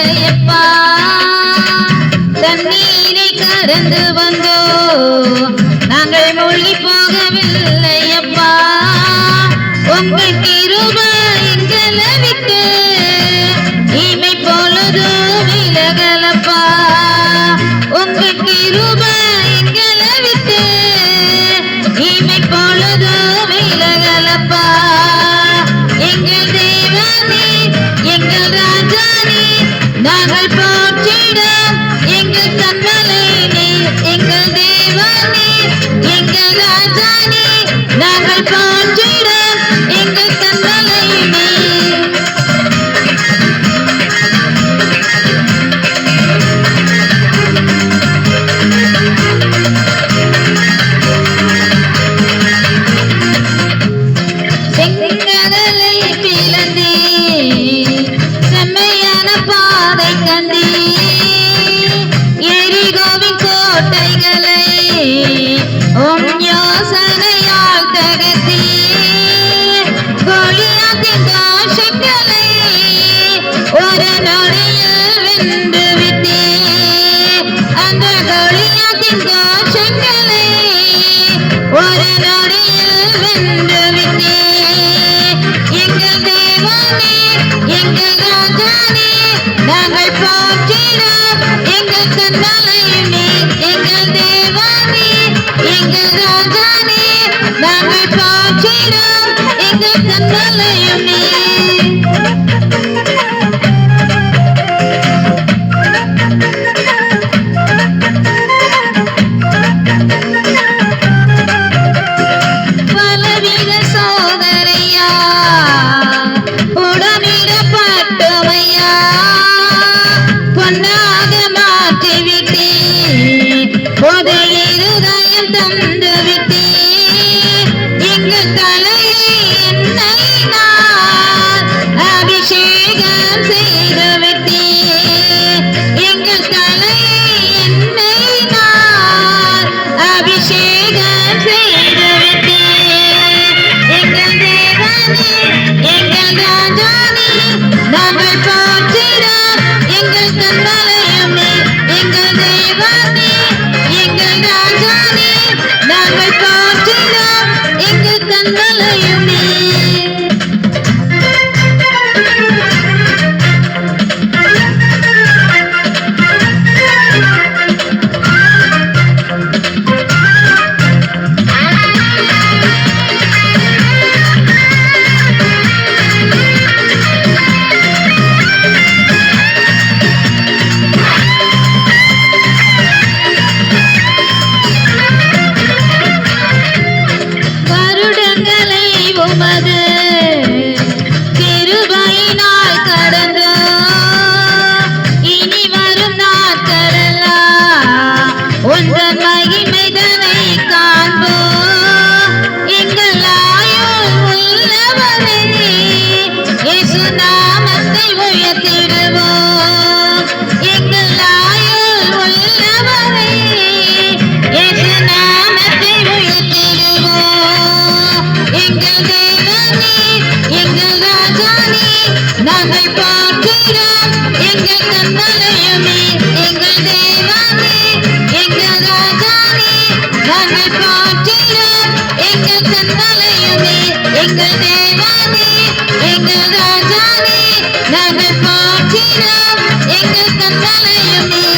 கரையப்பா தண்ணீரை கடந்து வந்தோ நாங்கள் மூழ்கி போகவில்லையப்பா. கோட்டைகளை உம் யோசனையால் தகர்த்தி. கொழியாத்தின் தோஷங்களை ஒரு நொடியில் வென்று விட்டே. அந்த கொழியாத்தின் தந்துவிட்டேன் கலையும் எங்கள் கண்ணாலையும் நீ